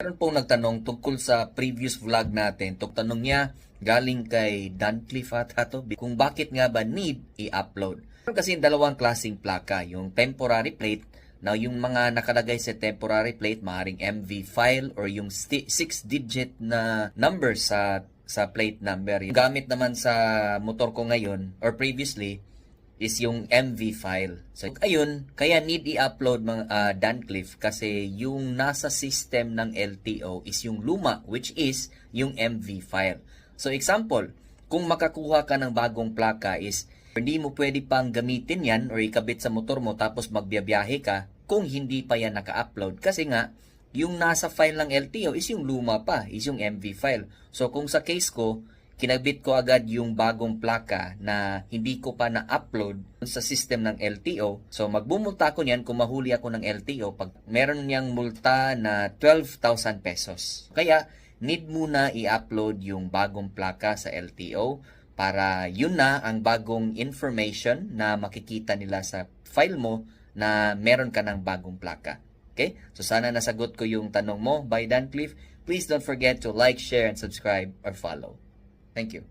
Meron pong nagtanong tungkol sa previous vlog natin. Tung tanong niya galing kay Dancliff ata to kung bakit nga ba need i-upload. Kasi dalawang klaseng plaka, yung temporary plate na yung mga nakalagay sa temporary plate, maaaring MV file or yung 6-digit na number sa sa plate number. Yung gamit naman sa motor ko ngayon or previously is yung MV file. So, ayun, kaya need i-upload mga uh, Dancliff kasi yung nasa system ng LTO is yung luma, which is yung MV file. So, example, kung makakuha ka ng bagong plaka is hindi mo pwede pang gamitin yan or ikabit sa motor mo tapos magbiyabiyahe ka kung hindi pa yan naka-upload. Kasi nga, yung nasa file ng LTO is yung luma pa, is yung MV file. So, kung sa case ko, kinabit ko agad yung bagong plaka na hindi ko pa na-upload sa system ng LTO. So, magbumulta ko niyan kung mahuli ako ng LTO pag meron niyang multa na 12,000 pesos. Kaya, need muna i-upload yung bagong plaka sa LTO para yun na ang bagong information na makikita nila sa file mo na meron ka ng bagong plaka. Okay? So sana nasagot ko yung tanong mo by Dan Cliff. Please don't forget to like, share, and subscribe or follow. Thank you.